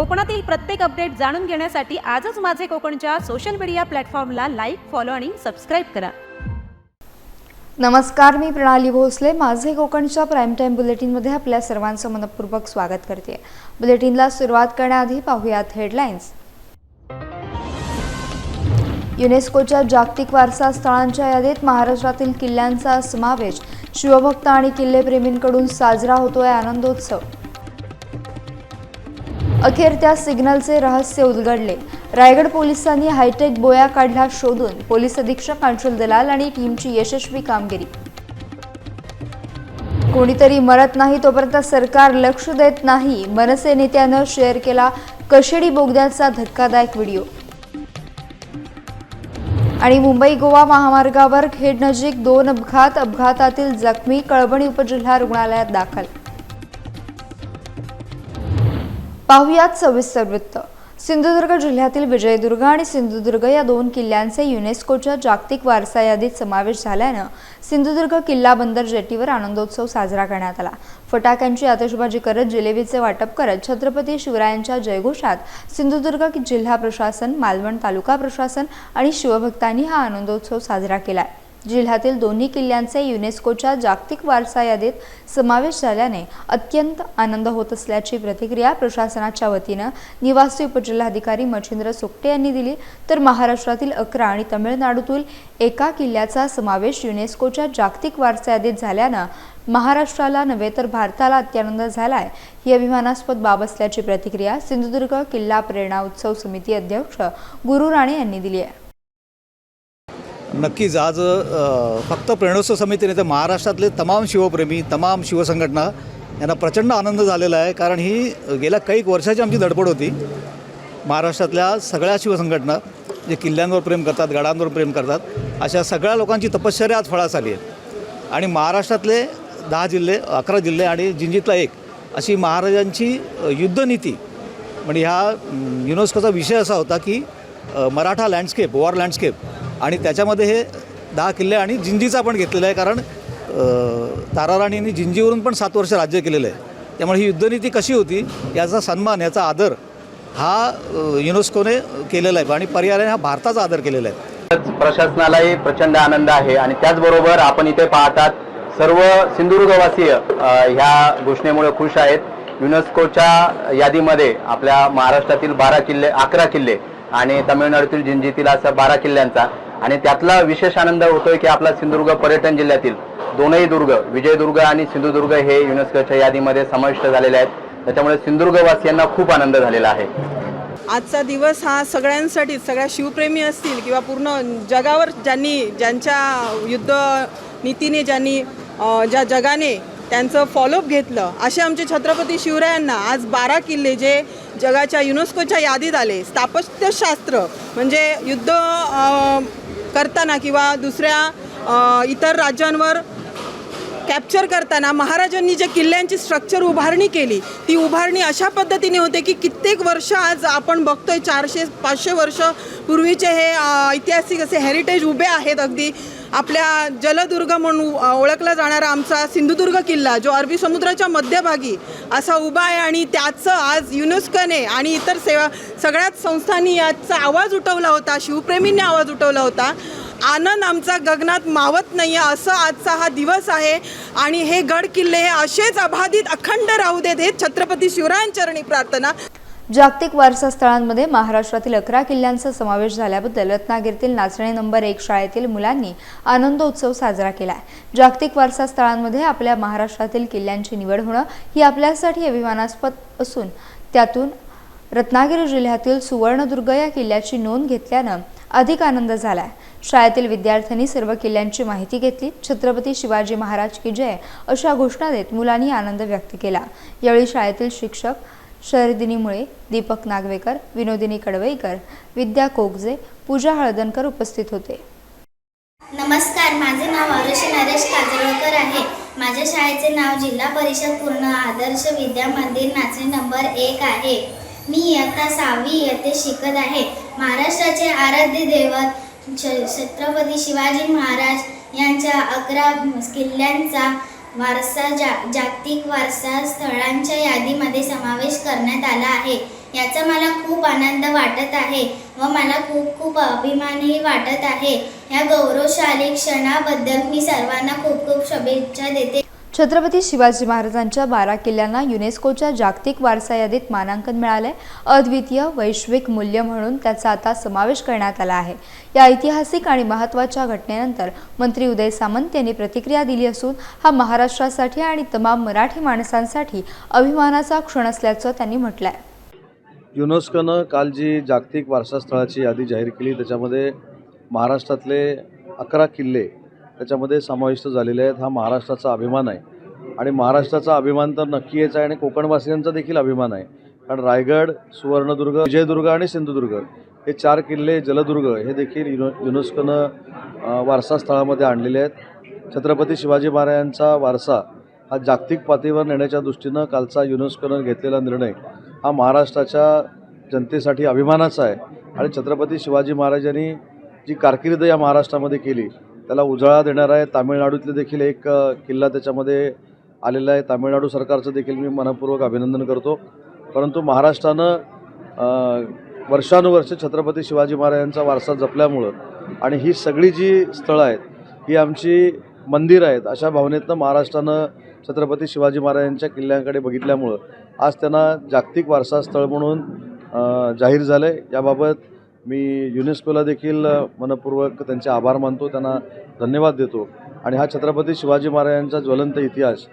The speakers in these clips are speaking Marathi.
कोकणातील प्रत्येक अपडेट जाणून घेण्यासाठी आजच माझे कोकणच्या सोशल मीडिया प्लॅटफॉर्मला लाईक फॉलो आणि सबस्क्राईब करा. नमस्कार मी प्रणाली भोसले. माझे कोकणच्या प्राईम टाईम बुलेटिनमध्ये आपल्या सर्वांचं मनपूर्वक स्वागत करते. बुलेटिनला सुरुवात करण्याआधी पाहूयात हेडलाईन्स युनेस्कोच्या जागतिक वारसा स्थळांच्या यादीत महाराष्ट्रातील किल्ल्यांचा समावेश. शिवभक्त आणि किल्लेप्रेमींकडून साजरा होतोय आनंदोत्सव. अखेर त्या सिग्नलचे रहस्य उलगडले. रायगड पोलिसांनी हायटेक बोया काढला शोधून पोलीस अधीक्षक अंशुल दलाल आणि टीमची यशस्वी कामगिरी. कोणीतरी मरत नाही तोपर्यंत सरकार लक्ष देत नाही मनसे नेत्यानं शेअर केला कशेडी बोगद्याचा धक्कादायक व्हिडिओ. आणि मुंबई गोवा महामार्गावर खेड नजीक दोन अपघात अपघातातील जखमी कळवणी उपजिल्हा रुग्णालयात दाखल. पाहुयात सविस्तर वृत्त. सिंधुदुर्ग जिल्ह्यातील विजयदुर्ग आणि सिंधुदुर्ग या दोन किल्ल्यांचे युनेस्कोच्या जागतिक वारसा यादीत समावेश झाल्यानं सिंधुदुर्ग किल्ला बंदर जेटीवर आनंदोत्सव साजरा करण्यात आला. फटाक्यांची आतषबाजी करत जिलेबीचे वाटप करत छत्रपती शिवरायांच्या जयघोषात सिंधुदुर्ग जिल्हा प्रशासन मालवण तालुका प्रशासन आणि शिवभक्तांनी हा आनंदोत्सव साजरा केला जिल्ह्यातील दोन्ही किल्ल्यांचे युनेस्कोच्या जागतिक वारसा यादीत समावेश झाल्याने अत्यंत आनंद होत असल्याची प्रतिक्रिया प्रशासनाच्या वतीनं निवासी उपजिल्हाधिकारी मच्छिंद्र सोकटे यांनी दिली. तर महाराष्ट्रातील अकरा आणि तमिळनाडूतील एका किल्ल्याचा समावेश युनेस्कोच्या जागतिक वारसा यादीत झाल्यानं महाराष्ट्राला नव्हे तर भारताला अत्यानंद झालाय ही अभिमानास्पद बाब असल्याची प्रतिक्रिया सिंधुदुर्ग किल्ला प्रेरणा उत्सव समिती अध्यक्ष गुरु राणे यांनी दिली आहे. नक्कीच आज फक्त प्रेरणोत्सव समितीने तर महाराष्ट्रातले तमाम शिवप्रेमी तमाम शिवसंघटना यांना प्रचंड आनंद झालेला आहे. कारण ही गेल्या काही वर्षाची आमची धडपड होती. महाराष्ट्रातल्या सगळ्या शिवसंघटना जे किल्ल्यांवर प्रेम करतात गडांवर प्रेम करतात अशा सगळ्या लोकांची तपश्चर्या आज फळास आली आहे आणि महाराष्ट्रातले दहा जिल्हे अकरा जिल्हे आणि जिंजीतला एक अशी महाराजांची युद्धनीती. म्हणजे ह्या युनेस्कोचा विषय असा होता की मराठा लँडस्केप वॉर लँडस्केप आणि त्याच्यामध्ये हे दहा किल्ले आणि जिंजीचा पण घेतलेला आहे कारण ताराराणींनी जिंजीवरून पण सात वर्ष राज्य केलेलं आहे. त्यामुळे ही युद्धनीती कशी होती याचा सन्मान याचा आदर हा युनेस्कोने केलेला आहे आणि पर्यायाने हा भारताचा आदर केलेला आहे. प्रशासनालाही प्रचंड आनंद आहे आणि त्याचबरोबर आपण इथे पाहतात सर्व सिंधुदुर्गवासीय ह्या घोषणेमुळे खुश आहेत. युनेस्कोच्या यादीमध्ये आपल्या महाराष्ट्रातील बारा किल्ले अकरा किल्ले आणि तामिळनाडूतील जिंजीतील असं बारा किल्ल्यांचा आणि त्यातला विशेष आनंद होतोय की आपला सिंधुदुर्ग पर्यटन जिल्ह्यातील दोनही दुर्ग विजयदुर्ग आणि सिंधुदुर्ग हे युनेस्कोच्या यादीमध्ये समाविष्ट झालेले आहेत. त्याच्यामुळे सिंधुदुर्गवासियांना खूप आनंद झालेला आहे. आजचा दिवस हा सगळ्यांसाठी सगळ्या शिवप्रेमी असतील किंवा पूर्ण जगावर ज्यांनी ज्यांच्या युद्ध नीतीने ज्यांनी ज्या जगाने त्यांचं फॉलोअप घेतलं असे आमचे छत्रपती शिवरायांना आज बारा किल्ले जे जगाच्या युनेस्कोच्या यादीत आले स्थापत्यशास्त्र म्हणजे युद्ध करताना किंवा दुसऱ्या इतर राज्यांवर कॅप्चर करताना महाराजांनी जे किल्ल्यांची स्ट्रक्चर उभारणी केली ती उभारणी अशा पद्धतीने होते की कित्येक वर्ष आज आपण बघतोय चारशे पाचशे वर्ष पूर्वीचे हे ऐतिहासिक असे हेरिटेज उभे आहेत अगदी. आपल्या जलदुर्ग म्हणून ओळखला जाणारा आमचा सिंधुदुर्ग किल्ला जो अरबी समुद्राच्या मध्यभागी असा उभा आहे आणि त्याचं आज युनेस्कोने आणि इतर सेवा सगळ्याच संस्थांनी याचा आवाज उठवला होता शिवप्रेमींनी आवाज उठवला होता. आनंद आमचा गगनात मावत नाही आहे असं आजचा हा दिवस आहे. आणि हे गड किल्ले हे असेच अबाधित अखंड राहू देत हे छत्रपती शिवरायांचरणी प्रार्थना. जागतिक वारसा स्थळांमध्ये महाराष्ट्रातील अकरा किल्ल्यांचा समावेश झाल्याबद्दल रत्नागिरीतील नाचणे नंबर एक शाळेतील मुलांनी आनंदोत्सव साजरा केला आहे. जागतिक वारसा स्थळांमध्ये आपल्या महाराष्ट्रातील किल्ल्यांची निवड होणं ही आपल्यासाठी अभिमानास्पद असून त्यातून रत्नागिरी जिल्ह्यातील सुवर्णदुर्ग या किल्ल्याची नोंद घेतल्यानं अधिक आनंद झाला शाळेतील विद्यार्थ्यांनी सर्व किल्ल्यांची माहिती घेतली. छत्रपती शिवाजी महाराज की जय अशा घोषणा देत मुलांनी आनंद व्यक्त केला. यावेळी शाळेतील शिक्षक शरदिनीमुळे दीपक नागवेकर विनोदिनी कडवईकर विद्या कोगजे पूजा हळदणकर उपस्थित होते. नमस्कार माझे नाव आरुषी नरेश काजळकर आहे. माझ्या शाळेचे नाव जिल्हा परिषद पूर्ण आदर्श विद्या मंदिर नाचणी नंबर एक आहे. मी इयत्ता सहावी येथे शिकत आहे. महाराष्ट्राचे आराध्य दैवत छ छत्रपती शिवाजी महाराज यांच्या अकरा किल्ल्यांचा वारसा जा जागतिक वारसा स्थळांच्या यादीमध्ये समावेश करण्यात आला आहे. याचा मला खूप आनंद वाटत आहे व मला खूप खूप अभिमानही वाटत आहे. या गौरवशाली क्षणाबद्दल मी सर्वांना खूप खूप शुभेच्छा देते. छत्रपती शिवाजी महाराजांच्या बारा किल्ल्यांना युनेस्कोच्या जागतिक वारसा यादीत मानांकन मिळालंय. अद्वितीय वैश्विक मूल्य म्हणून त्याचा आता समावेश करण्यात आला आहे. या ऐतिहासिक आणि महत्त्वाच्या घटनेनंतर मंत्री उदय सामंत यांनी प्रतिक्रिया दिली असून हा महाराष्ट्रासाठी आणि तमाम मराठी माणसांसाठी अभिमानाचा क्षण असल्याचं त्यांनी म्हटलं आहे युनेस्कोनं काल जी जागतिक वारसा स्थळाची यादी जाहीर केली त्याच्यामध्ये महाराष्ट्रातले अकरा किल्ले त्याच्यामध्ये समाविष्ट झालेले आहेत. हा महाराष्ट्राचा अभिमान आहे. आणि महाराष्ट्राचा अभिमान तर नक्कीच आहे आणि कोकणवासियांचा देखील अभिमान आहे. कारण रायगड सुवर्णदुर्ग विजयदुर्ग आणि सिंधुदुर्ग हे चार किल्ले जलदुर्ग हे देखील युनो युनेस्कोनं वारसा स्थळामध्ये आणलेले आहेत. छत्रपती शिवाजी महाराजांचा वारसा हा जागतिक पातळीवर नेण्याच्या दृष्टीनं कालचा युनेस्कोनं घेतलेला निर्णय हा महाराष्ट्राच्या जनतेसाठी अभिमानाचा आहे. आणि छत्रपती शिवाजी महाराजांनी जी कारकीर्द या महाराष्ट्रामध्ये केली त्याला उजाळा देणारा आहे. तामिळनाडूतले देखील एक किल्ला त्याच्यामध्ये आलेलं आहे. तामिळनाडू सरकारचं देखील मी मनपूर्वक अभिनंदन करतो. परंतु महाराष्ट्रानं वर्षानुवर्ष छत्रपती शिवाजी महाराजांचा वारसा जपल्यामुळं आणि ही सगळी जी स्थळं आहेत ही आमची मंदिरं आहेत अशा भावनेतनं महाराष्ट्रानं छत्रपती शिवाजी महाराजांच्या किल्ल्यांकडे बघितल्यामुळं आज त्यांना जागतिक वारसा स्थळ म्हणून जाहीर झालं आहे याबाबत मी युनेस्कोला देखील मनपूर्वक त्यांचे आभार मानतो. त्यांना धन्यवाद देतो. आणि हा छत्रपती शिवाजी महाराजांचा ज्वलंत इतिहास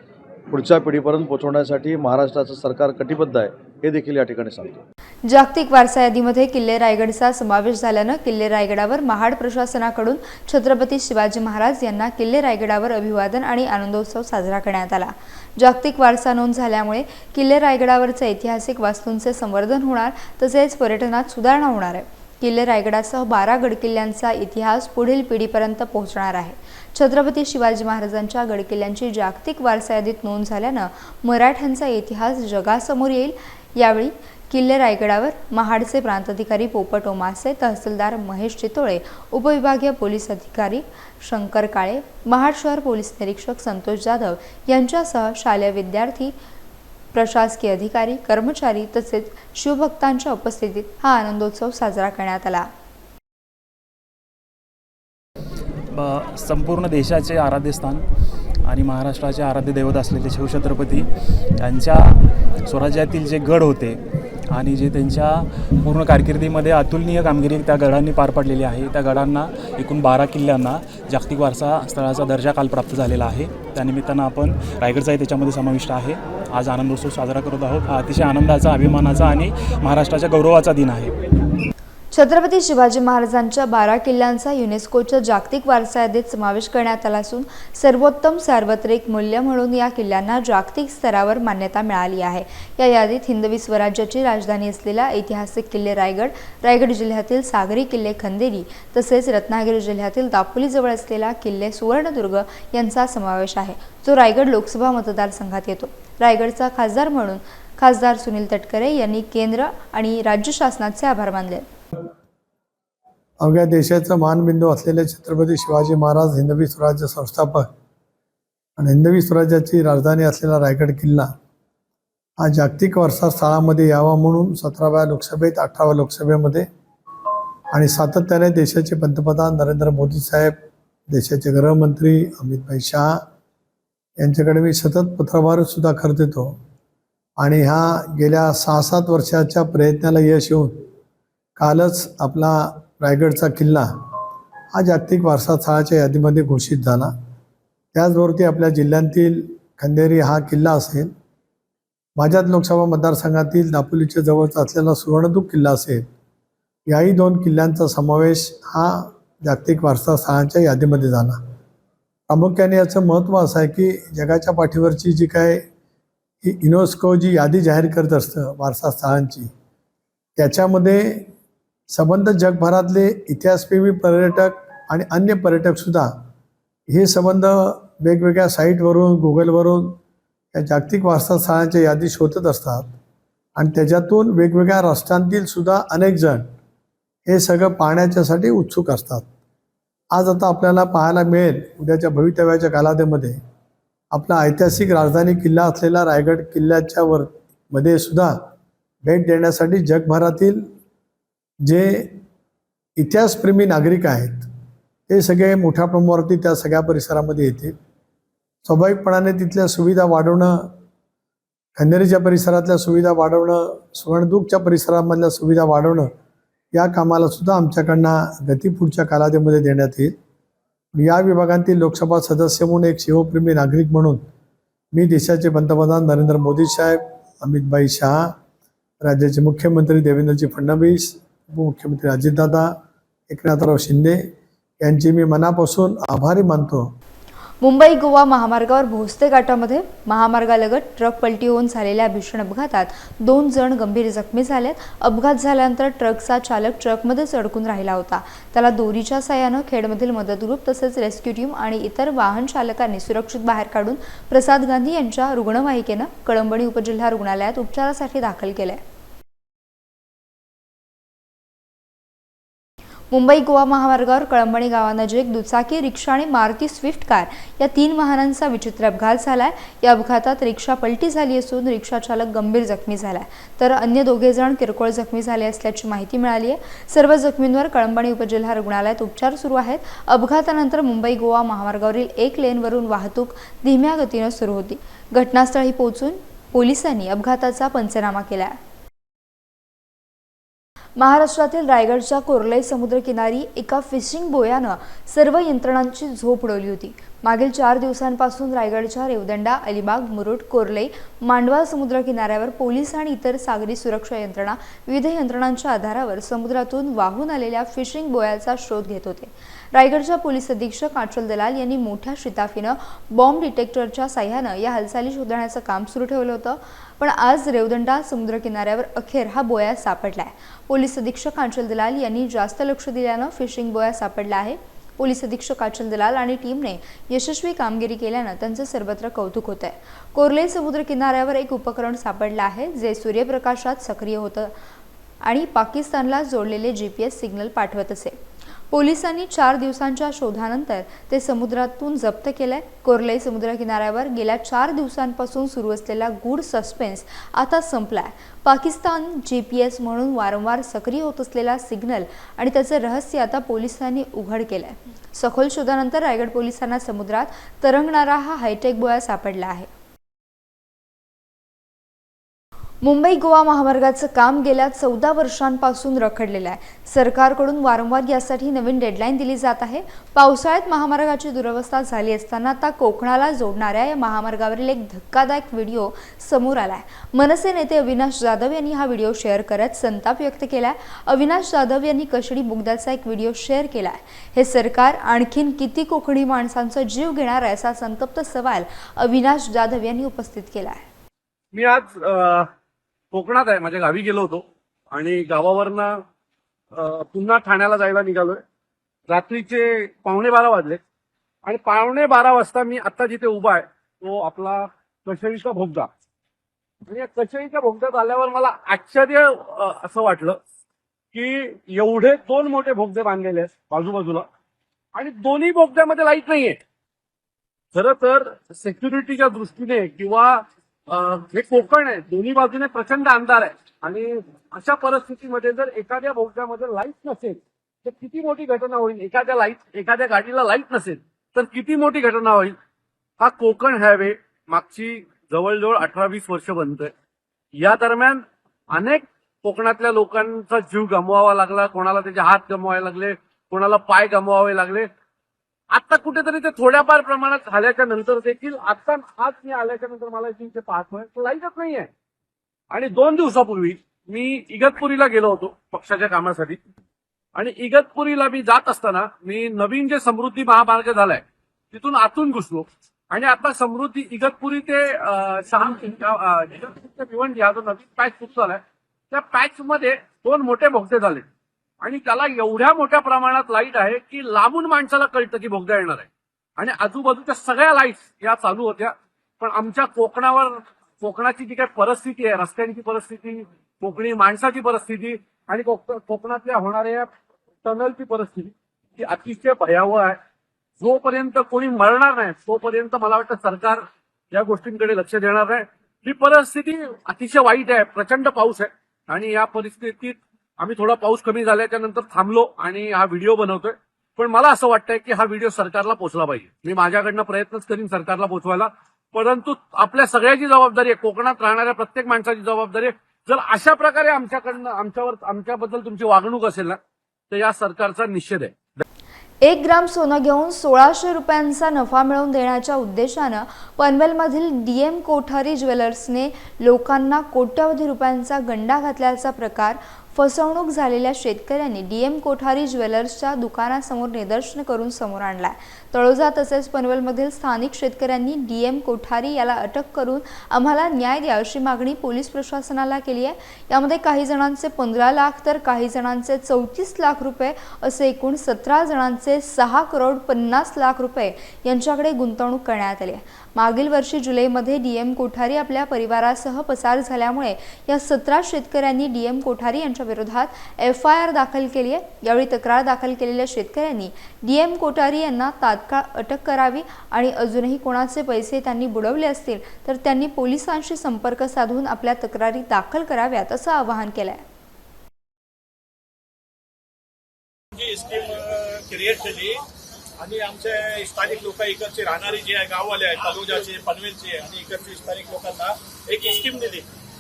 पुढच्या पिढीपर्यंत पोहोचवण्यासाठी महाराष्ट्राचं सरकार कटिबद्ध आहे हे देखील या ठिकाणी सांगतो. जागतिक वारसा यादीमध्ये किल्ले रायगडचा समावेश झाल्यानं किल्ले रायगडावर महाड प्रशासनाकडून छत्रपती शिवाजी महाराज यांना किल्ले रायगडावर अभिवादन आणि आनंदोत्सव साजरा करण्यात आला. जागतिक वारसा नोंद झाल्यामुळे किल्ले रायगडावरच्या ऐतिहासिक वास्तूंचे संवर्धन होणार तसेच पर्यटनात सुधारणा होणार आहे. किल्ले रायगडासह बारा गडकिल्ल्यांचा इतिहास पुढील पिढीपर्यंत पोहोचणार आहे. छत्रपती शिवाजी महाराजांच्या गडकिल्ल्यांची जागतिक वारसा यादीत नोंद झाल्यानं मराठ्यांचा इतिहास जगासमोर येईल. यावेळी किल्ले रायगडावर महाडचे प्रांताधिकारी पोपट ओमासे तहसीलदार महेश चितोळे उपविभागीय पोलीस अधिकारी शंकर काळे महाड शहर पोलीस निरीक्षक संतोष जाधव यांच्यासह शालेय विद्यार्थी प्रशासकीय अधिकारी कर्मचारी तसेच शिवभक्तांच्या उपस्थितीत हा आनंदोत्सव साजरा करण्यात आला. संपूर्ण देशाचे आराध्यस्थान आणि महाराष्ट्राचे आराध्य दैवत असलेले शिवछत्रपती यांच्या स्वराज्यातील जे गड होते आणि जे त्यांच्या पूर्ण कारकिर्दीमध्ये अतुलनीय कामगिरी त्या गडांनी पार पाडलेली आहे त्या गडांना एकूण बारा किल्ल्यांना जागतिक वारसा स्थळाचा दर्जा काल प्राप्त झालेला आहे. त्यानिमित्तानं आपण रायगडचाही त्याच्यामध्ये समाविष्ट आहे. आज आनंदोत्सव साजरा करत आहोत. हा अतिशय आनंदाचा अभिमानाचा आणि महाराष्ट्राच्या गौरवाचा दिन आहे. छत्रपती शिवाजी महाराजांच्या बारा किल्ल्यांचा युनेस्कोच्या जागतिक वारसा यादीत समावेश करण्यात आला असून सर्वोत्तम सार्वत्रिक मूल्य म्हणून या किल्ल्यांना जागतिक स्तरावर मान्यता मिळाली आहे. या यादीत हिंदवी स्वराज्याची राजधानी असलेला ऐतिहासिक किल्ले रायगड रायगड जिल्ह्यातील सागरी किल्ले खंदेरी तसेच रत्नागिरी जिल्ह्यातील दापोलीजवळ असलेला किल्ले सुवर्णदुर्ग यांचा समावेश आहे. जो रायगड लोकसभा मतदारसंघात येतो. रायगडचा खासदार म्हणून खासदार सुनील तटकरे यांनी केंद्र आणि राज्य शासनाचे आभार मानले. अवघ्या देशाचा मानबिंदू असलेले छत्रपती शिवाजी महाराज हिंदवी स्वराज्य संस्थापक आणि हिंदवी स्वराज्याची राजधानी असलेला रायगड किल्ला हा जागतिक वारसा स्थळामध्ये यावा म्हणून सतराव्या लोकसभेत अठराव्या लोकसभेमध्ये आणि सातत्याने देशाचे पंतप्रधान नरेंद्र मोदी साहेब देशाचे गृहमंत्री अमित शहा यांच्याकडे मी सतत पत्रभारसुद्धा करत येतो. आणि ह्या गेल्या सहा सात वर्षाच्या प्रयत्नाला यश येऊन कालच आपला रायगडचा किल्ला हा जागतिक वारसा स्थळाच्या यादीमध्ये घोषित झाला. त्याचबरोबर आपल्या जिल्ह्यातील खंदेरी हा किल्ला असेल. माझ्यात लोकसभा मतदारसंघातील दापोलीच्या जवळचा असलेला सुवर्णदूप किल्ला असेल. याही दोन किल्ल्यांचा समावेश हा जागतिक वारसा स्थळांच्या यादीमध्ये झाला. प्रामुख्याने याचं महत्त्व असं आहे की जगाच्या पाठीवरची जी काय ही युनेस्को जी यादी जाहीर करत असतं वारसा स्थळांची त्याच्यामध्ये संबंध जगभरातले इतिहासप्रेमी पर्यटक आणि अन्य पर्यटकसुद्धा हे संबंध वेगवेगळ्या साईटवरून गुगलवरून या जागतिक वारसा स्थळांच्या यादी शोधत असतात. आणि त्याच्यातून वेगवेगळ्या राष्ट्रांतील सुद्धा अनेकजण हे सगळं पाहण्याच्यासाठी उत्सुक असतात. आज आता आपल्याला पाहायला मिळेल उद्याच्या भवितव्याच्या कालावधीमध्ये आपला ऐतिहासिक राजधानी किल्ला असलेला रायगड किल्ल्याच्या वर मध्ये सुद्धा भेट देण्यासाठी जगभरातील जे इतिहासप्रेमी नागरिक आहेत ते सगळे मोठ्या प्रमाणावरती त्या सगळ्या परिसरामध्ये येतील. स्वाभाविकपणाने तिथल्या सुविधा वाढवणं खंदेरीच्या परिसरातल्या सुविधा वाढवणं सुवर्णदुर्गच्या परिसरामधल्या सुविधा वाढवणं या कामाला सुद्धा आमच्याकडनं गती पुढच्या कालावधीमध्ये देण्यात येईल. या विभागांतील लोकसभा सदस्य म्हणून एक शिवप्रेमी नागरिक म्हणून मी देशाचे पंतप्रधान नरेंद्र मोदी साहेब अमितभाई शहा राज्याचे मुख्यमंत्री देवेंद्रजी फडणवीस उपमुख्यमंत्री अजितदादा एकनाथराव शिंदे यांचे मी मनापासून आभारी मानतो. मुंबई गोवा महामार्गावर भोसते घाटामध्ये महामार्गालगत ट्रक पलटी होऊन झालेल्या भीषण अपघातात दोन जण गंभीर जखमी झालेत. अपघात झाल्यानंतर ट्रकचा चालक ट्रकमध्येच अडकून राहिला होता. त्याला दोरीच्या साह्यानं खेडमधील मदत ग्रुप तसेच रेस्क्यू टीम आणि इतर वाहन चालकांनी सुरक्षित बाहेर काढून प्रसाद गांधी यांच्या रुग्णवाहिकेनं कळंबणी उपजिल्हा रुग्णालयात उपचारासाठी दाखल केलंय. मुंबई गोवा महामार्गावर कळंबणी गावानजीक दुचाकी रिक्षा आणि मारुती स्विफ्ट कार या तीन वाहनांचा विचित्र अपघात झालाय. या अपघातात रिक्षा पलटी झाली असून रिक्षा चालक गंभीर जखमी झालाय. तर अन्य दोघे जण किरकोळ जखमी झाले असल्याची माहिती मिळाली आहे सर्व जखमींवर कळंबणी उपजिल्हा रुग्णालयात उपचार सुरू आहेत. अपघातानंतर मुंबई गोवा महामार्गावरील एक लेनवरून वाहतूक धीम्या गतीनं सुरू होती. घटनास्थळी पोहोचून पोलिसांनी अपघाताचा पंचनामा केला आहे महाराष्ट्रातील रायगडच्या कोरलई समुद्रकिनारी एका फिशिंग बोयानं सर्व यंत्रणांची झोप उडवली होती. मागील चार दिवसांपासून रायगडच्या रेवदंडा अलिबाग मुरुड कोरले मांडवा समुद्रकिनाऱ्यावर पोलीस आणि इतर सागरी सुरक्षा यंत्रणा विविध यंत्रणांच्या आधारावर समुद्रातून वाहून आलेल्या फिशिंग बोयाचा शोध घेत होते. रायगडच्या पोलीस अधीक्षक आचल दलाल यांनी मोठ्या शिताफीनं बॉम्ब डिटेक्टरच्या साह्यानं या हालचाली शोधण्याचं काम सुरू ठेवलं होतं. पण आज रेवदंडा समुद्रकिनाऱ्यावर अखेर हा बोया सापडलाय. पोलीस अधीक्षक आचल दलाल यांनी जास्त लक्ष दिल्यानं फिशिंग बोया सापडला आहे. पोलीस अधीक्षक आचल दलाल आणि टीमने यशस्वी कामगिरी केल्यानं त्यांचं सर्वत्र कौतुक होत आहे कोरले समुद्र किनाऱ्यावर एक उपकरण सापडलं आहे जे सूर्यप्रकाशात सक्रिय होतं आणि पाकिस्तानला जोडलेले जी पी एस सिग्नल पाठवत असे. पोलिसांनी चार दिवसांच्या शोधानंतर ते समुद्रातून जप्त केलंय. कोरलई समुद्रकिनाऱ्यावर गेल्या चार दिवसांपासून सुरू असलेला गूढ सस्पेन्स आता संपलाय. पाकिस्तान जी पी एस म्हणून वारंवार सक्रिय होत असलेला सिग्नल आणि त्याचं रहस्य आता पोलिसांनी उघड केलंय. सखोल शोधानंतर रायगड पोलिसांना समुद्रात तरंगणारा हा हायटेक बोया सापडला आहे. मुंबई गोवा महामार्गाचं काम गेल्या चौदा वर्षांपासून रखडलेलं आहे. सरकारकडून वारंवार यासाठी नवीन डेडलाईन दिली जात आहे. पावसाळ्यात महामार्गाची दुरवस्था झाली असताना आता कोकणाला जोडणाऱ्या या महामार्गावरील एक धक्कादायक व्हिडिओ समोर आलाय. मनसे नेते अविनाश जाधव यांनी हा व्हिडिओ शेअर करत संताप व्यक्त केलाय. अविनाश जाधव यांनी कशडी बुगद्याचा एक व्हिडिओ शेअर केलाय. हे सरकार आणखीन किती कोकणी माणसांचा जीव घेणार आहे असा संतप्त सवाल अविनाश जाधव यांनी उपस्थित केलाय. मी आज कोकणात आहे. माझ्या गावी गेलो होतो. आणि गावावरनं पुन्हा ठाण्याला जायला निघालोय. रात्रीचे पावणे बारा वाजले. आणि पावणे बारा वाजता मी आता जिथे उभा आहे तो आपला कशेरीचा भोगदा. आणि या कशेरीच्या भोगद्यात आल्यावर मला आश्चर्य असं वाटलं की एवढे दोन मोठे भोगदे बांधलेले आहेत बाजूबाजूला. आणि दोन्ही बोगद्यामध्ये लाइट नाहीये. खरं तर सेक्युरिटीच्या दृष्टीने किंवा हे कोकण आहे. दोन्ही बाजूने प्रचंड अंधार आहे. आणि अशा परिस्थितीमध्ये जर एखाद्या बोगद्यामध्ये लाइट नसेल तर किती मोठी घटना होईल? एखाद्या लाइट एखाद्या गाडीला लाइट नसेल तर किती मोठी घटना होईल? हा कोकण हायवे मागची जवळजवळ अठरा वीस वर्ष बनतोय. या दरम्यान अनेक कोकणातल्या लोकांचा जीव गमवावा लागला. कोणाला त्याचे हात गमवावे लागले कोणाला पाय गमवावे लागले. आता कुठेतरी ते थोड्याफार प्रमाणात झाल्याच्यानंतर देखील आता आज मी आल्याच्यानंतर मला इथे पाहतोय लाईटच नाहीये. आणि दोन दिवसापूर्वी मी इगतपुरीला गेलो होतो पक्षाच्या कामासाठी. आणि इगतपुरीला मी जात असताना मी नवीन जे समृद्धी महामार्ग झालाय तिथून आतून घुसलो. आणि आता समृद्धी इगतपुरी ते शहा इगतपुरी ते भिवंडी हा जो नवीन पॅच सुरू झालाय त्या पॅच मध्ये दोन मोठे भोगते झाले. आणि त्याला एवढ्या मोठ्या प्रमाणात लाइट आहे की लांबून माणसाला कळतं की बोगदा येणार आहे. आणि आजूबाजूच्या सगळ्या लाईट्स या चालू होत्या. पण आमच्या कोकणावर कोकणाची जी काही परिस्थिती आहे रस्त्यांची परिस्थिती कोकणी माणसाची परिस्थिती आणि कोक- कोकणातल्या होणाऱ्या टनलची परिस्थिती ती अतिशय भयावह आहे. जोपर्यंत कोणी मरणार नाही तोपर्यंत मला वाटतं सरकार या गोष्टींकडे लक्ष देणार नाही. ही परिस्थिती अतिशय वाईट आहे प्रचंड पाऊस आहे. आणि या परिस्थितीत आम्ही थोडा पाऊस कमी झाल्याच्यानंतर थांबलो आणि हा व्हिडिओ बनवतोय. पण मला असं वाटतंय की हा व्हिडिओ सरकारला पोहोचला पाहिजे. मी माझ्याकडनं प्रयत्नच करीन सरकारला पोहोचवायला परंतु आपल्या सगळ्याची जबाबदारी आहे कोकणात राहणाऱ्या प्रत्येक माणसाची जबाबदारी आहे. जर अशा प्रकारे आमच्याकडनं आमच्यावर आमच्याबद्दल तुमची वागणूक असेल ना तर या सरकारचा निषेध आहे. एक ग्राम सोनं घेऊन सोळाशे रुपयांचा नफा मिळवून देण्याच्या उद्देशानं पनवेलमधील डी एम कोठारी ज्वेलर्सने लोकांना कोट्यवधी रुपयांचा गंडा घातल्याचा प्रकार फसवणूक झालेल्या शेतकऱ्यांनी डी एम कोठारी ज्वेलर्सच्या दुकानासमोर निदर्शन करून समोर आणलाय. तळोजा तसेच पनवेलमधील स्थानिक शेतकऱ्यांनी डी एम कोठारी याला अटक करून आम्हाला न्याय द्या अशी मागणी पोलीस प्रशासनाला केली आहे. यामध्ये काही जणांचे पंधरा लाख तर काही जणांचे चौतीस लाख रुपये असे एकूण सतरा जणांचे सहा करोड पन्नास लाख रुपये यांच्याकडे गुंतवणूक करण्यात आली आहे. मागील वर्षी जुलैमध्ये डी एम कोठारी आपल्या परिवारासह पसार झाल्यामुळे या सतरा शेतकऱ्यांनी डी एम कोठारी यांच्या विरोधात एफ आय आर दाखल केली आहे. यावेळी तक्रार दाखल केलेल्या शेतकऱ्यांनी डी एम कोठारी यांना तात्काळ अटक करावी आणि अजूनही कोणाचे पैसे त्यांनी बुडवले असतील तर त्यांनी पोलिसांशी संपर्क साधून आपल्या तक्रारी दाखल कराव्यात असं आवाहन केलं आहे स्कीम क्रिएट झाली आणि आमचे स्थानिक लोक इकडचे राहणारे जे आहे गाववाले आहेत तलोजाचे पनवेलचे आणि इकडचे स्थानिक लोकांना एक स्कीम दिली.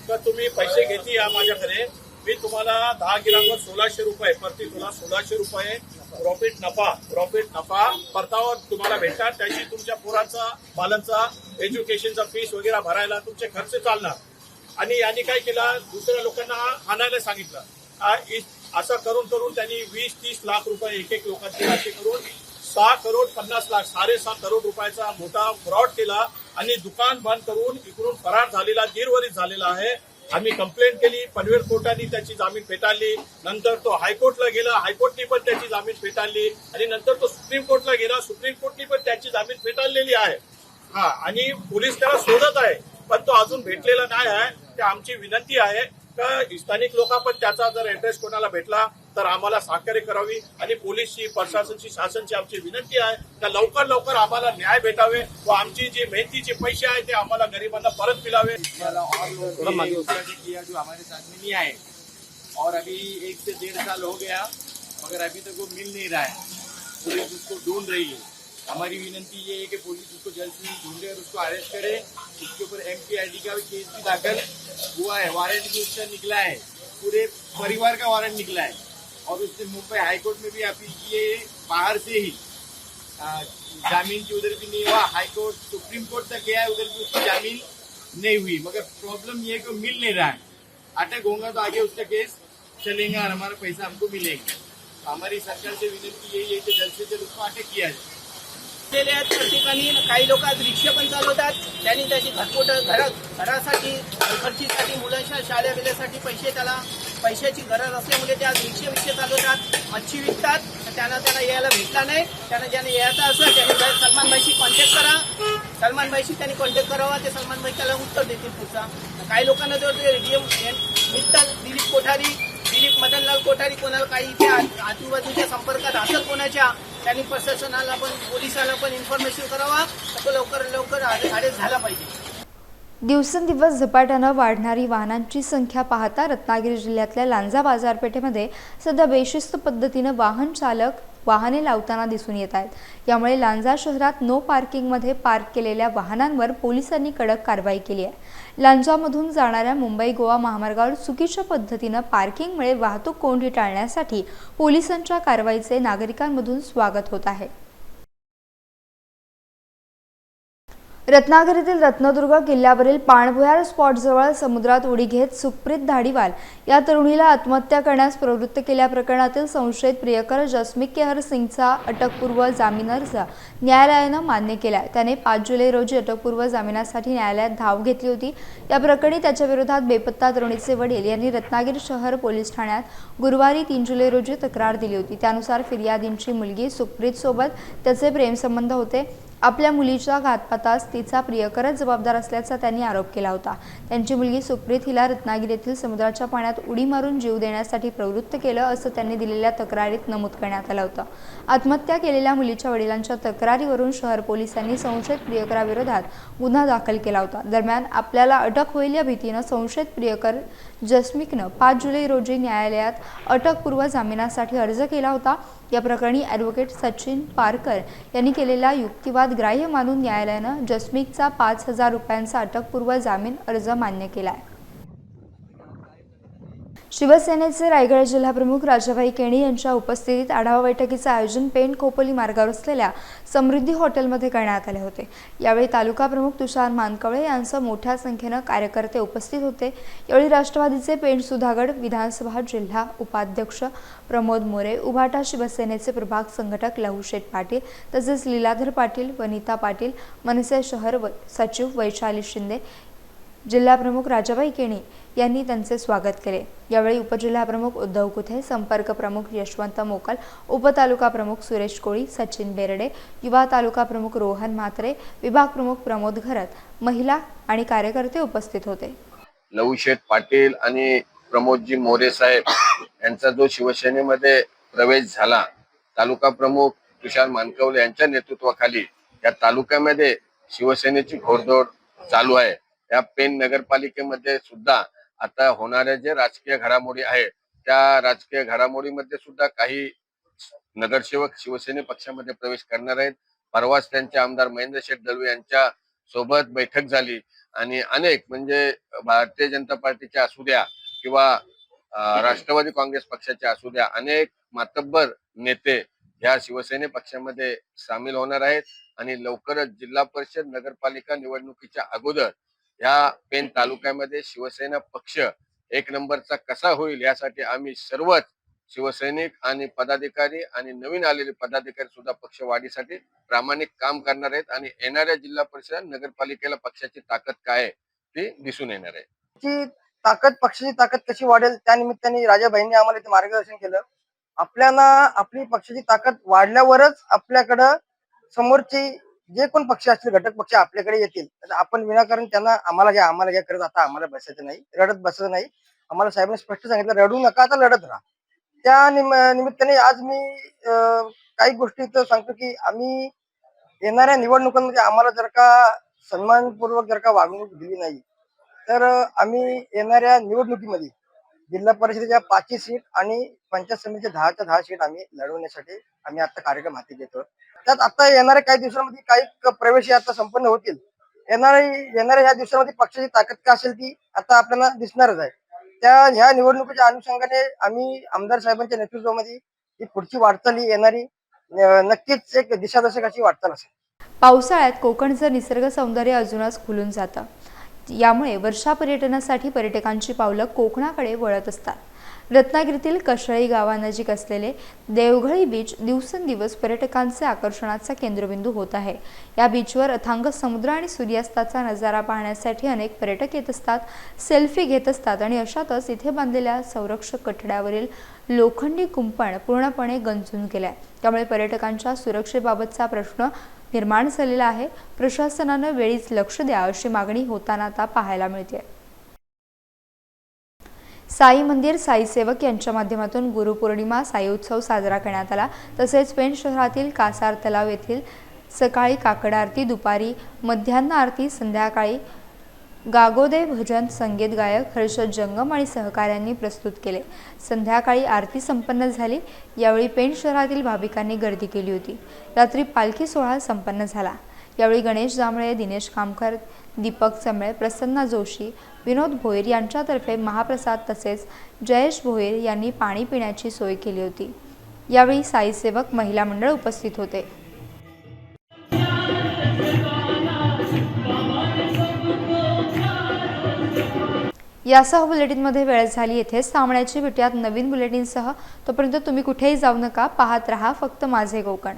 तर तुम्ही पैसे घेते या माझ्याकडे? मी तुम्हाला दहा ग्रामवर सोळाशे रुपये प्रति तुला सोळाशे रुपये प्रॉफिट नफा प्रॉफिट नफा परतावा तुम्हाला भेटतात. त्याची तुमच्या पोरांचा बालांचा एज्युकेशनचा फीस वगैरे भरायला तुमचे खर्च चालणार. आणि यांनी काय केलं? दुसऱ्या लोकांना आणायला सांगितलं. असं करून करून त्यांनी वीस तीस लाख रुपये एक एक लोकांचे करून सहा करोड पन्नास लाख साडेसहा करोड रुपयाचा मोठा फ्रॉड केला आणि दुकान बंद करून इकडून फरार झालेला दीर्घवरित झालेला आहे. आम्ही कंप्लेंट केली पनवेल कोर्टाने त्याची जामीन फेटाळली. नंतर तो हायकोर्टला गेला हायकोर्टने पण त्याची जामीन फेटाळली. आणि नंतर तो सुप्रीम कोर्टला गेला सुप्रीम कोर्टने पण त्याची जामीन फेटाळलेली आहे. हा आणि पोलीस त्याला शोधत आहे पण तो अजून भेटलेला नाही आहे. तर आमची विनंती आहे. का स्थानिक लोक पण त्याचा जर ऍड्रेस कोणाला भेटला तर आम्हाला सहकार्य करावी आणि पोलीसची प्रशासनची शासनची आमची विनंती आहे का लवकर लवकर आम्हाला न्याय भेटावे व आमची जे मेहनतीचे पैसे आहेत ते आम्हाला गरिबांना परत मिळावे. किया जो हमारे साथ में नहीं आए. और अभी एक से डेढ़ साल हो गया मगर अभी तक वो मिल नहीं रहा है। पुलिस उसको ढूंढ रही है। हमारी विनंती ये है कि पुलिस उसको जल्द से जल्द ढूंढे और उसको अरेस्ट करे। उसके ऊपर एम पी आई डी का भी केस भी दाखिल। हुआ है वारंट भी उसका निकला है। पूरे परिवार का वारंट निकला है। और मुंबई हाईकोर्ट में भी अपील की है बाहर से ही जामीन की उधर भी नहीं हुआ हाईकोर्ट सुप्रीम कोर्ट तक गया है उधर भी उसकी जामीन नहीं हुई। मगर प्रॉब्लम ये है कि मिल नहीं रहा है। अटक होगा तो आगे उसका केस चलेगा और हमारा पैसा हमको मिलेगा। हमारी सरकार से विनती यही है कि जल्द से जल्द उसको अटक किया जाए। केले आहेत त्या ठिकाणी काही लोक आज रिक्षा पण चालवतात. त्यांनी त्याची घरपोट घरा घरासाठी खर्चीसाठी मुलांच्या शाळा बिल्यासाठी पैसे त्याला पैशाची गरज असल्यामुळे ते आज रिक्षा विक्षे चालवतात. मच्छी विकतात. तर त्यांना त्याला यायला भेटला नाही. त्यांना ज्याने यायचं असेल त्याने सलमान भाईशी कॉन्टॅक्ट करा. सलमान भाईशी त्यांनी कॉन्टॅक्ट करावा. ते सलमान भाई त्याला उत्तर देतील पुढचा. काही लोकांना जर जो डीएम मित्तल दिलीप कोठारी दिलीप मदनलाल कोठारी कोणाला काही इथे आजूबाजूच्या संपर्कात असेल कोणाच्या त्यांनी प्रशासनाला पण पोलिसाला पण इन्फॉर्मेशन करावा. तो लवकर लवकर आदेश झाला पाहिजे. दिवसेंदिवस झपाट्यानं वाढणारी वाहनांची संख्या पाहता रत्नागिरी जिल्ह्यातल्या लांजा बाजारपेठेमध्ये सध्या बेशिस्त पद्धतीनं वाहन चालक वाहने लावताना दिसून येत आहेत. यामुळे लांजा शहरात नो पार्किंगमध्ये पार्क केलेल्या वाहनांवर पोलिसांनी कडक कारवाई केली आहे. लांजामधून जाणाऱ्या मुंबई गोवा महामार्गावर चुकीच्या पद्धतीनं पार्किंगमुळे वाहतूक कोंडी टाळण्यासाठी पोलिसांच्या कारवाईचे नागरिकांमधून स्वागत होत आहे. रत्नागिरीतील रत्नदुर्ग किल्ल्यावरील पाणभुयार स्पॉटजवळ समुद्रात उडी घेत सुप्रीत धाडीवाल या तरुणीला आत्महत्या करण्यास प्रवृत्त केल्या प्रकरणातील संशयित प्रियकर जसमिक केहर सिंगचा अटकपूर्व जामीन अर्ज न्यायालयानं मान्य केला त्याने पाच जुलै रोजी अटकपूर्व जामिनासाठी न्यायालयात धाव घेतली होती. या प्रकरणी त्याच्याविरोधात बेपत्ता तरुणीचे वडील यांनी रत्नागिरी शहर पोलीस ठाण्यात गुरुवारी तीन जुलै रोजी तक्रार दिली होती. त्यानुसार फिर्यादींची मुलगी सुप्रीतसोबत त्याचे प्रेमसंबंध होते. आपल्या मुलीच्या घातपातास तिचा प्रियकरच जबाबदार असल्याचा त्यांनी आरोप केला होता. त्यांची मुलगी सुप्रीत हिला रत्नागिरी येथील समुद्राच्या पाण्यात उडी मारून जीव देण्यासाठी प्रवृत्त केलं असं त्यांनी दिलेल्या तक्रारीत नमूद करण्यात आलं होतं. आत्महत्या केलेल्या मुलीच्या वडिलांच्या तक्रारीवरून शहर पोलिसांनी संशयित प्रियकराविरोधात गुन्हा दाखल केला होता. दरम्यान आपल्याला अटक होईल या भीतीनं संशयित प्रियकर जस्मिकनं पाच जुलै रोजी न्यायालयात अटकपूर्व जामिनासाठी अर्ज केला होता. या प्रकरणी ॲडव्होकेट सचिन पारकर यांनी केलेला युक्तिवाद ग्राह्य मानून न्यायालयानं जसमिकचा पाच हजार रुपयांचा अटकपूर्व जामीन अर्ज मान्य केला आहे शिवसेनेचे रायगड जिल्हाप्रमुख राजाभाई केणी यांच्या उपस्थितीत आढावा बैठकीचे आयोजन पेन खोपोली मार्गावर असलेल्या समृद्धी हॉटेलमध्ये करण्यात आले होते. यावेळी तालुका प्रमुख तुषार मानकवळे यांसह मोठ्या संख्येनं कार्यकर्ते उपस्थित होते. यावेळी राष्ट्रवादीचे पेण सुधागड विधानसभा जिल्हा उपाध्यक्ष प्रमोद मोरे उभाटा शिवसेनेचे प्रभाग संघटक लहुशेठ पाटील तसेच लीलाधर पाटील वनिता पाटील मनसे शहर व सचिव वैशाली शिंदे जिल्हाप्रमुख राजाबाई केणी यांनी त्यांचे स्वागत केले. यावेळी उपजिल्हाप्रमुख उद्धव कुथे संपर्क प्रमुख यशवंत मोकल उपतालुका प्रमुख सुरेश कोळी सचिन बेर्डे युवा तालुका प्रमुख रोहन म्हात्रे विभाग प्रमुख प्रमोद घरत महिला आणि कार्यकर्ते उपस्थित होते. लवशेठ पाटील आणि प्रमोदजी मोरे साहेब यांचा जो शिवसेनेमध्ये प्रवेश झाला तालुका प्रमुख तुषार मानकवले यांच्या नेतृत्वाखाली या तालुक्यामध्ये शिवसेनेची घोडदौड चालू आहे. या पेन नगरपालिकेमध्ये सुद्धा आता होणाऱ्या जे राजकीय घडामोडी आहेत त्या राजकीय घडामोडीमध्ये सुद्धा काही नगरसेवक शिवसेने पक्षामध्ये प्रवेश करणार आहेत. परवाच त्यांचे आमदार महेंद्र शेठ दळवे यांच्या सोबत बैठक झाली आणि अनेक म्हणजे भारतीय जनता पार्टीच्या असू द्या किंवा राष्ट्रवादी काँग्रेस पक्षाच्या असू द्या अनेक मातब्बर नेते ह्या शिवसेने पक्षामध्ये सामील होणार आहेत. आणि लवकरच जिल्हा परिषद नगरपालिका निवडणुकीच्या अगोदर या पेन तालुक्यामध्ये शिवसेना पक्ष एक नंबरचा कसा होईल यासाठी आम्ही सर्वच शिवसैनिक आणि पदाधिकारी आणि नवीन आलेले पदाधिकारी सुद्धा पक्ष वाढीसाठी प्रामाणिक काम करणार आहेत आणि येणाऱ्या जिल्हा परिषद नगरपालिकेला पक्षाची ताकद काय आहे ती दिसून येणार आहे. ताकद पक्षाची ताकद कशी वाढेल त्या निमित्ताने राजाभाईंनी आम्हाला इथे मार्गदर्शन केलं. आपल्याला आपली पक्षाची ताकद वाढल्यावरच आपल्याकडं समोरची जे कोण पक्ष असतील घटक पक्ष आपल्याकडे येतील तर आपण विनाकारण त्यांना आम्हाला घ्या आम्हाला घ्या करत आता आम्हाला बसायचं नाही रडत बसायचं नाही. आम्हाला साहेबांनी स्पष्ट सांगितलं रडू नका आता लढत राहा. त्या निम निमित्ताने आज मी काही गोष्टी इथं सांगतो की आम्ही येणाऱ्या निवडणुकांमध्ये आम्हाला जर का सन्मानपूर्वक जर का वागणूक दिली नाही तर आम्ही येणाऱ्या निवडणुकीमध्ये जिल्हा परिषदेच्या पाचही सीट आणि पंचायत समितीच्या दहाच्या दहा सीट आम्ही लढवण्यासाठी आम्ही आता कार्यक्रम हाती घेतो त्यात आता येणाऱ्या काही दिवसांमध्ये काही प्रवेश हे आता संपन्न होतील. येणाऱ्या येणाऱ्या ह्या दिवसामध्ये पक्षाची ताकद काय असेल ती आता आपल्याला दिसणारच आहे. त्या ह्या निवडणुकीच्या अनुषंगाने आम्ही आमदार साहेबांच्या नेतृत्वामध्ये ही पुढची वाटचाल येणारी नक्कीच एक दिशादर्शकाची वाटचाल असेल. पावसाळ्यात कोकणचं निसर्ग सौंदर्य अजूनच खुलून जातं. यामुळे वर्षा पर्यटनासाठी पर्यटकांची पावलं कोकणाकडे वळत असतात. रत्नागिरीतील कशळी गावानजीक असलेले देवघळी बीच दिवसेंदिवस पर्यटकांचे आकर्षणाचा केंद्रबिंदू होत आहे. या बीचवर अथांग समुद्र आणि सूर्यास्ताचा नजारा पाहण्यासाठी अनेक पर्यटक येत असतात सेल्फी घेत असतात आणि अशातच इथे बांधलेल्या संरक्षक कठड्यावरील लोखंडी कुंपण पूर्णपणे गंजून गेलाय. त्यामुळे पर्यटकांच्या सुरक्षेबाबतचा प्रश्न निर्माण झालेला आहे. प्रशासनानं वेळीच लक्ष द्या अशी मागणी होताना आता पाहायला मिळते साई मंदिर साई सेवक यांच्या माध्यमातून गुरुपौर्णिमा साई उत्सव साजरा करण्यात आला. तसेच पेण शहरातील कासार तलाव येथील सकाळी काकड आरती दुपारी मध्यान्ह आरती संध्याकाळी गागोदे भजन संगीत गायक हर्षद जंगम आणि सहकाऱ्यांनी प्रस्तुत केले. संध्याकाळी आरती संपन्न झाली. यावेळी पेण शहरातील भाविकांनी गर्दी केली होती. रात्री पालखी सोहळा संपन्न झाला. यावेळी गणेश जांभळे दिनेश कामकर दीपक चंबळे प्रसन्ना जोशी विनोद भोईर यांच्यातर्फे महाप्रसाद तसेच जयेश भोईर यांनी पाणी पिण्याची सोय केली होती. यावेळी साईसेवक महिला मंडळ उपस्थित होते. यासह बुलेटिनमध्ये वेळ झाली. येथेच सामन्याची भेटूयात नवीन बुलेटिनसह तोपर्यंत तुम्ही कुठेही जाऊ नका. पाहत राहा. फक्त माझे कोकण